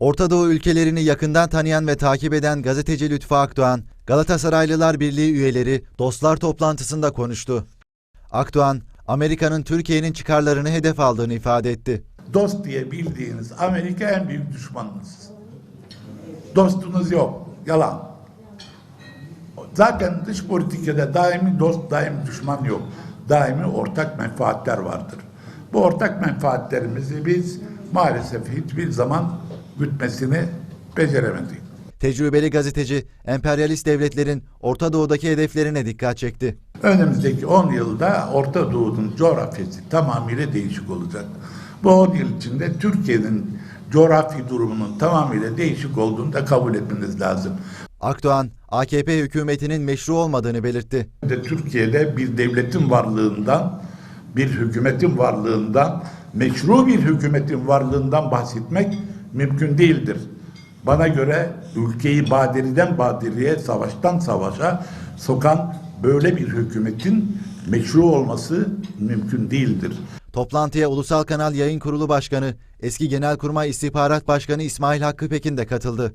Orta Doğu ülkelerini yakından tanıyan ve takip eden gazeteci Lütfü Akdoğan, Galatasaraylılar Birliği üyeleri dostlar toplantısında konuştu. Akdoğan, Amerika'nın Türkiye'nin çıkarlarını hedef aldığını ifade etti. Dost diye bildiğiniz Amerika en büyük düşmanınız. Dostunuz yok. Yalan. Zaten dış politikada daimi dost, daimi düşman yok. Daimi ortak menfaatler vardır. Bu ortak menfaatlerimizi biz maalesef hiçbir zaman gütmesini beceremedik. Tecrübeli gazeteci, emperyalist devletlerin Orta Doğu'daki hedeflerine dikkat çekti. Önümüzdeki 10 yılda Orta Doğu'nun coğrafyası tamamıyla değişik olacak. Bu 10 yıl içinde Türkiye'nin coğrafi durumunun tamamıyla değişik olduğunu da kabul etmeniz lazım. Akdoğan, AKP hükümetinin meşru olmadığını belirtti. de Türkiye'de bir devletin varlığından, bir hükümetin varlığından, meşru bir hükümetin varlığından bahsetmek mümkün değildir. Bana göre ülkeyi badiriden badiriye, savaştan savaşa sokan böyle bir hükümetin meşru olması mümkün değildir. Toplantıya Ulusal Kanal Yayın Kurulu Başkanı, eski Genelkurmay İstihbarat Başkanı İsmail Hakkı Pekin de katıldı.